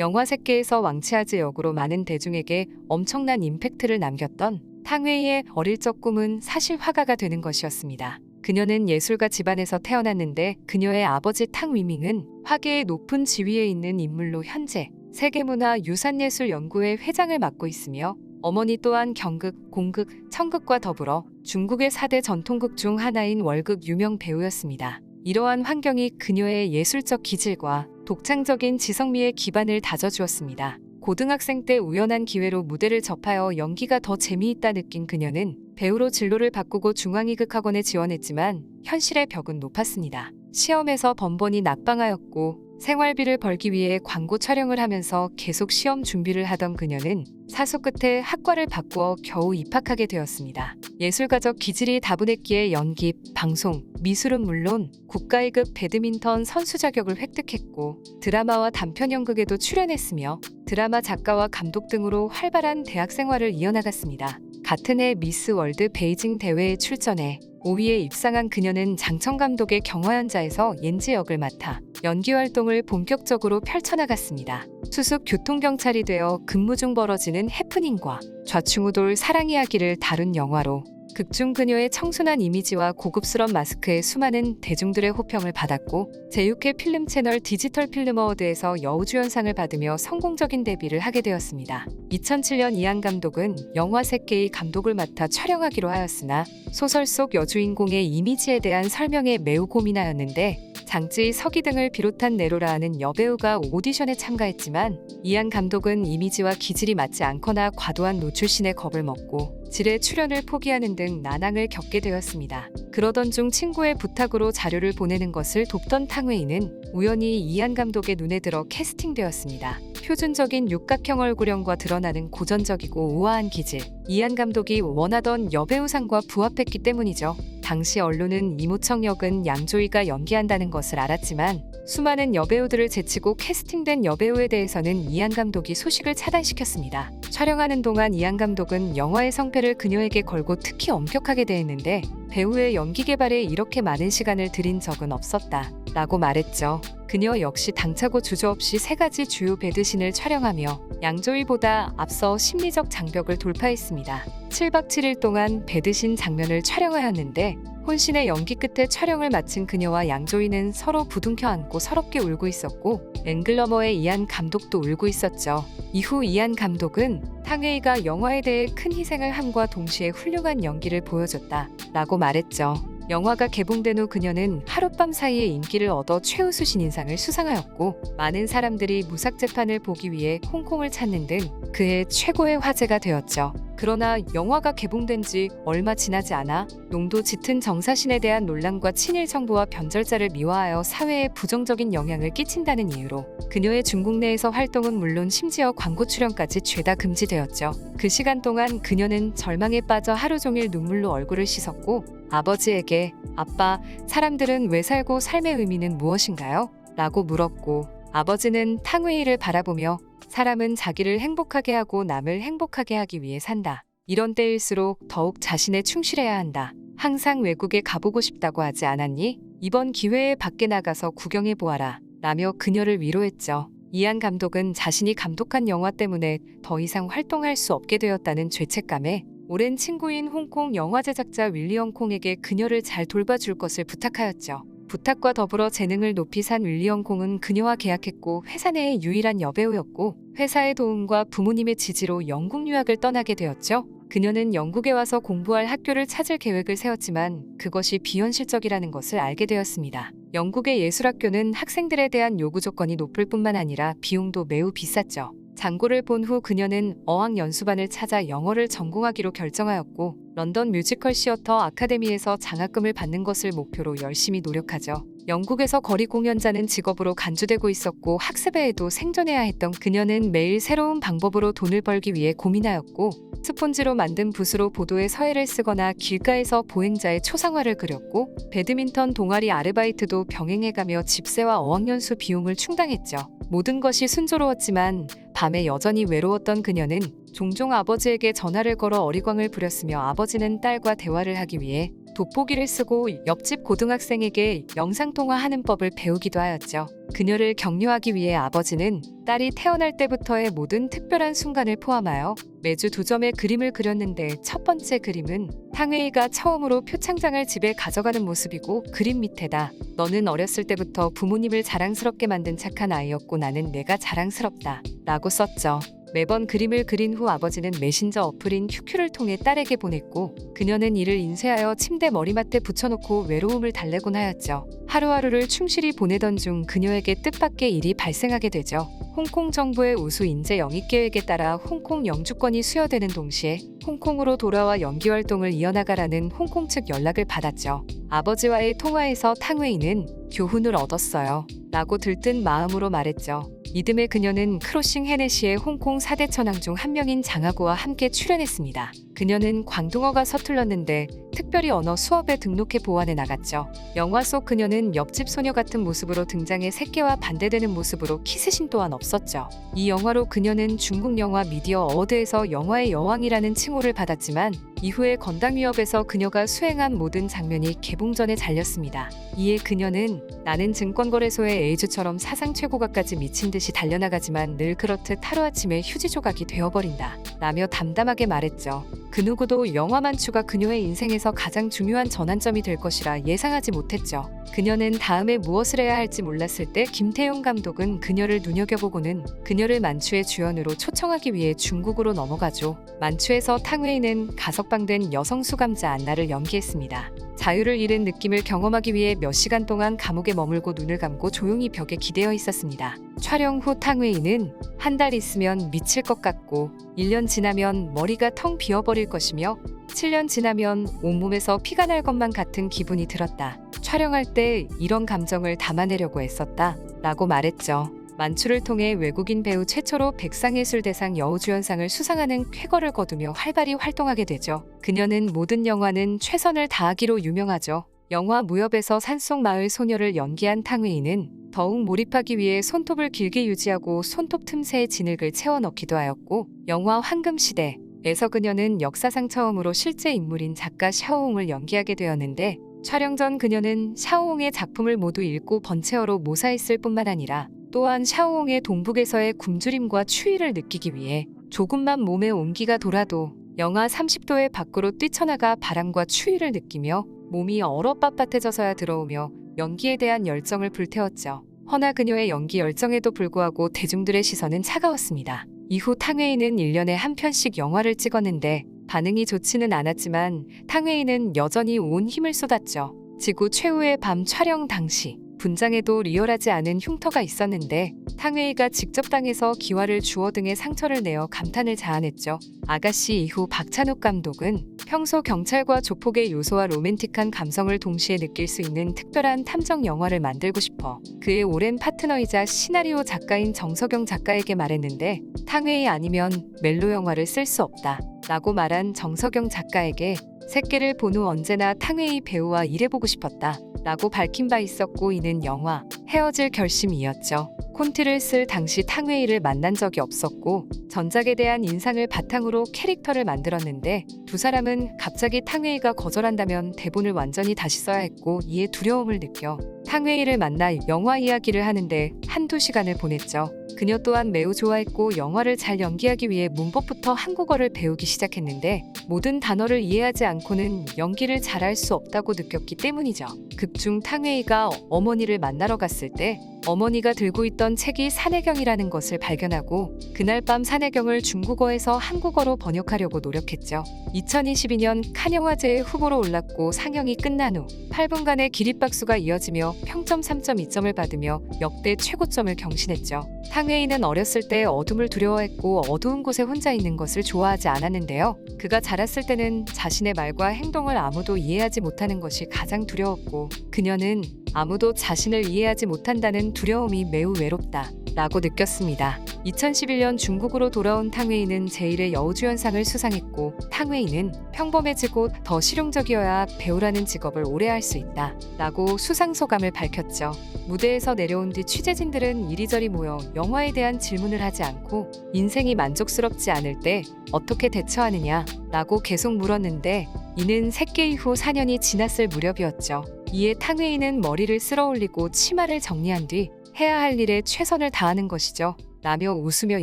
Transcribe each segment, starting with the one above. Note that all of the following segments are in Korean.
영화 세계에서 왕치아즈 역으로 많은 대중에게 엄청난 임팩트를 남겼던 탕웨이의 어릴 적 꿈은 사실 화가가 되는 것이었습니다. 그녀는 예술가 집안에서 태어났는데 그녀의 아버지 탕 위밍은 화계의 높은 지위에 있는 인물로 현재 세계문화 유산예술연구회 회장을 맡고 있으며 어머니 또한 경극, 공극, 청극과 더불어 중국의 4대 전통극 중 하나인 월극 유명 배우였습니다. 이러한 환경이 그녀의 예술적 기질과 독창적인 지성미의 기반을 다져주었습니다. 고등학생 때 우연한 기회로 무대를 접하여 연기가 더 재미있다 느낀 그녀는 배우로 진로를 바꾸고 중앙이극학원에 지원했지만 현실의 벽은 높았습니다. 시험에서 번번이 낙방하였고 생활비를 벌기 위해 광고 촬영을 하면서 계속 시험 준비를 하던 그녀는 사수 끝에 학과를 바꾸어 겨우 입학하게 되었습니다. 예술가적 기질이 다분했기에 연기, 방송, 미술은 물론 국가위급 배드민턴 선수 자격을 획득했고 드라마와 단편 연극에도 출연했으며 드라마 작가와 감독 등으로 활발한 대학 생활을 이어나갔습니다. 같은 해 미스 월드 베이징 대회에 출전해 5위에 입상한 그녀는 장청 감독의 경화연자에서 옌지 역을 맡아 연기 활동을 본격적으로 펼쳐나갔습니다. 수습 교통경찰이 되어 근무 중 벌어지는 해프닝과 좌충우돌 사랑 이야기를 다룬 영화로 극중 그녀의 청순한 이미지와 고급스런 마스크에 수많은 대중들의 호평을 받았고 제6회 필름 채널 디지털 필름 어워드에서 여우주연상을 받으며 성공적인 데뷔를 하게 되었습니다. 2007년 이한 감독은 영화 세계의 감독을 맡아 촬영하기로 하였으나 소설 속 여주인공의 이미지에 대한 설명에 매우 고민하였는데 장지 서기 등을 비롯한 네로라는 여배우가 오디션에 참가했지만 이한 감독은 이미지와 기질이 맞지 않거나 과도한 노출신의 겁을 먹고 질의 출연을 포기하는 등 난항을 겪게 되었습니다. 그러던 중 친구의 부탁으로 자료를 보내는 것을 돕던 탕웨이는 우연히 이한 감독의 눈에 들어 캐스팅되었습니다. 표준적인 육각형 얼굴형과 드러나는 고전적이고 우아한 기질. 이한 감독이 원하던 여배우상과 부합했기 때문이죠. 당시 언론은 이모청 역은 양조위가 연기한다는 것을 알았지만 수많은 여배우들을 제치고 캐스팅된 여배우에 대해서는 이한 감독이 소식을 차단시켰습니다. 촬영하는 동안 이한 감독은 영화의 성패를 그녀에게 걸고 특히 엄격하게 대했는데 배우의 연기 개발에 이렇게 많은 시간을 들인 적은 없었다. 라고 말했죠. 그녀 역시 당차고 주저없이 세 가지 주요 배드신을 촬영하며 양조위보다 앞서 심리적 장벽을 돌파했습니다. 7박 7일 동안 배드신 장면을 촬영하였는데 혼신의 연기 끝에 촬영을 마친 그녀와 양조위는 서로 부둥켜 안고 서럽게 울고 있었고 앵글러머의 이한 감독도 울고 있었죠. 이후 이한 감독은 탕웨이가 영화에 대해 큰 희생을 함과 동시에 훌륭한 연기를 보여줬다 라고 말했죠. 영화가 개봉된 후 그녀는 하룻밤 사이에 인기를 얻어 최우수 신인상을 수상하였고 많은 사람들이 무삭 재판을 보기 위해 홍콩을 찾는 등 그해 최고의 화제가 되었죠. 그러나 영화가 개봉된 지 얼마 지나지 않아 농도 짙은 정사신에 대한 논란과 친일 정부와 변절자를 미화하여 사회에 부정적인 영향을 끼친다는 이유로 그녀의 중국 내에서 활동은 물론 심지어 광고 출연까지 죄다 금지되었죠. 그 시간 동안 그녀는 절망에 빠져 하루 종일 눈물로 얼굴을 씻었고 아버지에게 아빠, 사람들은 왜 살고 삶의 의미는 무엇인가요? 라고 물었고 아버지는 탕웨이를 바라보며 사람은 자기를 행복하게 하고 남을 행복하게 하기 위해 산다. 이런 때일수록 더욱 자신에 충실해야 한다. 항상 외국에 가보고 싶다고 하지 않았니? 이번 기회에 밖에 나가서 구경해 보아라. 라며 그녀를 위로했죠. 이한 감독은 자신이 감독한 영화 때문에 더 이상 활동할 수 없게 되었다는 죄책감에 오랜 친구인 홍콩 영화 제작자 윌리엄 콩에게 그녀를 잘 돌봐줄 것을 부탁하였죠. 부탁과 더불어 재능을 높이 산 윌리엄 콩은 그녀와 계약했고 회사 내의 유일한 여배우였고 회사의 도움과 부모님의 지지로 영국 유학을 떠나게 되었죠. 그녀는 영국에 와서 공부할 학교를 찾을 계획을 세웠지만 그것이 비현실적이라는 것을 알게 되었습니다. 영국의 예술학교는 학생들에 대한 요구 조건이 높을 뿐만 아니라 비용도 매우 비쌌죠. 장고를 본 후 그녀는 어학 연수반을 찾아 영어를 전공하기로 결정하였고 런던 뮤지컬 시어터 아카데미에서 장학금을 받는 것을 목표로 열심히 노력하죠. 영국에서 거리 공연자는 직업으로 간주되고 있었고 학습에도 생존해야 했던 그녀는 매일 새로운 방법으로 돈을 벌기 위해 고민하였고 스폰지로 만든 붓으로 보도에 서예를 쓰거나 길가에서 보행자의 초상화를 그렸고 배드민턴 동아리 아르바이트도 병행해가며 집세와 어학연수 비용을 충당했죠. 모든 것이 순조로웠지만 밤에 여전히 외로웠던 그녀는 종종 아버지에게 전화를 걸어 어리광을 부렸으며 아버지는 딸과 대화를 하기 위해 돋보기를 쓰고 옆집 고등학생에게 영상통화하는 법을 배우기도 하였죠. 그녀를 격려하기 위해 아버지는 딸이 태어날 때부터의 모든 특별한 순간을 포함하여 매주 두 점의 그림을 그렸는데 첫 번째 그림은 탕웨이가 처음으로 표창장을 집에 가져가는 모습이고 그림 밑에다 너는 어렸을 때부터 부모님을 자랑스럽게 만든 착한 아이였고 나는 내가 자랑스럽다 라고 썼죠. 매번 그림을 그린 후 아버지는 메신저 어플인 QQ를 통해 딸에게 보냈고 그녀는 이를 인쇄하여 침대 머리맡에 붙여놓고 외로움을 달래곤 하였죠. 하루하루를 충실히 보내던 중 그녀에게 뜻밖의 일이 발생하게 되죠. 홍콩 정부의 우수 인재 영입 계획에 따라 홍콩 영주권이 수여되는 동시에 홍콩으로 돌아와 연기 활동을 이어나가라는 홍콩 측 연락을 받았죠. 아버지와의 통화에서 탕웨이는 교훈을 얻었어요. 라고 들뜬 마음으로 말했죠. 이듬해 그녀는 크로싱 헤네시의 홍콩 4대 천왕 중 한 명인 장하고와 함께 출연했습니다. 그녀는 광둥어가 서툴렀는데 특별히 언어 수업에 등록해 보완해 나갔죠. 영화 속 그녀는 옆집 소녀 같은 모습으로 등장해 새끼와 반대되는 모습으로 키스신 또한 없었죠. 이 영화로 그녀는 중국 영화 미디어 어워드에서 영화의 여왕이라는 칭호를 받았지만 이후에 건당 위협에서 그녀가 수행한 모든 장면이 개봉 전에 잘렸습니다. 이에 그녀는 나는 증권거래소의 에이즈처럼 사상 최고가까지 미친 듯이 달려나가지만 늘 그렇듯 하루아침에 휴지 조각이 되어버린다. 라며 담담하게 말했죠. 그 누구도 영화 만추가 그녀의 인생에서 가장 중요한 전환점이 될 것이라 예상하지 못했죠. 그녀는 다음에 무엇을 해야 할지 몰랐을 때 김태용 감독은 그녀를 눈여겨보고는 그녀를 만추의 주연으로 초청하기 위해 중국으로 넘어가죠. 만추에서 탕웨이는 가석방된 여성 수감자 안나를 연기했습니다. 자유를 잃은 느낌을 경험하기 위해 몇 시간 동안 감옥에 머물고 눈을 감고 조용히 벽에 기대어 있었습니다. 촬영 후 탕웨이는 한 달 있으면 미칠 것 같고 1년 지나면 머리가 텅 비어버릴 것이며 7년 지나면 온몸에서 피가 날 것만 같은 기분이 들었다. 촬영할 때 이런 감정을 담아내려고 애썼다. 라고 말했죠. 만추를 통해 외국인 배우 최초로 백상예술대상 여우주연상을 수상하는 쾌거를 거두며 활발히 활동하게 되죠. 그녀는 모든 영화는 최선을 다하기로 유명하죠. 영화 무협에서 산속 마을 소녀를 연기한 탕웨이는 더욱 몰입하기 위해 손톱을 길게 유지하고 손톱 틈새에 진흙을 채워 넣기도 하였고 영화 황금시대 에서 그녀는 역사상 처음으로 실제 인물인 작가 샤오홍을 연기하게 되었는데 촬영 전 그녀는 샤오홍의 작품을 모두 읽고 번체어로 모사했을 뿐만 아니라 또한 샤오홍의 동북에서의 굶주림과 추위를 느끼기 위해 조금만 몸에 온기가 돌아도 영하 30도의 밖으로 뛰쳐나가 바람과 추위를 느끼며 몸이 얼어 빳빳해져서야 들어오며 연기에 대한 열정을 불태웠죠. 허나 그녀의 연기 열정에도 불구하고 대중들의 시선은 차가웠습니다. 이후 탕웨이는 1년에 한 편씩 영화를 찍었는데 반응이 좋지는 않았지만 탕웨이는 여전히 온 힘을 쏟았죠. 지구 최후의 밤 촬영 당시 분장에도 리얼하지 않은 흉터가 있었는데 탕웨이가 직접 당해서 기와를 주워 등에 상처를 내어 감탄을 자아냈죠. 아가씨 이후 박찬욱 감독은 평소 경찰과 조폭의 요소와 로맨틱한 감성을 동시에 느낄 수 있는 특별한 탐정 영화를 만들고 싶어 그의 오랜 파트너이자 시나리오 작가인 정석영 작가에게 말했는데 탕웨이 아니면 멜로 영화를 쓸 수 없다 라고 말한 정석영 작가에게 새끼를 본 후 언제나 탕웨이 배우와 일해보고 싶었다 라고 밝힌 바 있었고 이는 영화 헤어질 결심이었죠. 콘티를 쓸 당시 탕웨이를 만난 적이 없었고 전작에 대한 인상을 바탕으로 캐릭터를 만들었는데 두 사람은 갑자기 탕웨이가 거절한다면 대본을 완전히 다시 써야 했고 이에 두려움을 느껴 탕웨이를 만나 영화 이야기를 하는데 한두 시간을 보냈죠. 그녀 또한 매우 좋아했고 영화를 잘 연기하기 위해 문법부터 한국어를 배우기 시작했는데 모든 단어를 이해하지 않고는 연기를 잘할 수 없다고 느꼈기 때문이죠. 극중 탕웨이가 어머니를 만나러 갔을 때 어머니가 들고 있던 책이 산해경이라는 것을 발견하고 그날 밤 산해경을 중국어에서 한국어로 번역하려고 노력했죠. 2022년 칸 영화제의 후보로 올랐고 상영이 끝난 후 8분간의 기립박수가 이어지며 평점 3.2점을 받으며 역대 최고점을 경신했죠. 탕웨이는 어렸을 때 어둠을 두려워했고 어두운 곳에 혼자 있는 것을 좋아하지 않았는데요. 그가 자랐을 때는 자신의 말과 행동을 아무도 이해하지 못하는 것이 가장 두려웠고 그녀는 아무도 자신을 이해하지 못한다는 두려움이 매우 외롭다. 라고 느꼈습니다. 2011년 중국으로 돌아온 탕웨이는 제1의 여우주연상을 수상했고 탕웨이는 평범해지고 더 실용적이어야 배우라는 직업을 오래 할 수 있다. 라고 수상 소감을 밝혔죠. 무대에서 내려온 뒤 취재진들은 이리저리 모여 영화에 대한 질문을 하지 않고 인생이 만족스럽지 않을 때 어떻게 대처하느냐 라고 계속 물었는데 이는 새끼 이후 4년이 지났을 무렵이었죠. 이에 탕웨이는 머리를 쓸어 올리고 치마를 정리한 뒤 해야 할 일에 최선을 다하는 것이죠. 라며 웃으며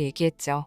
얘기했죠.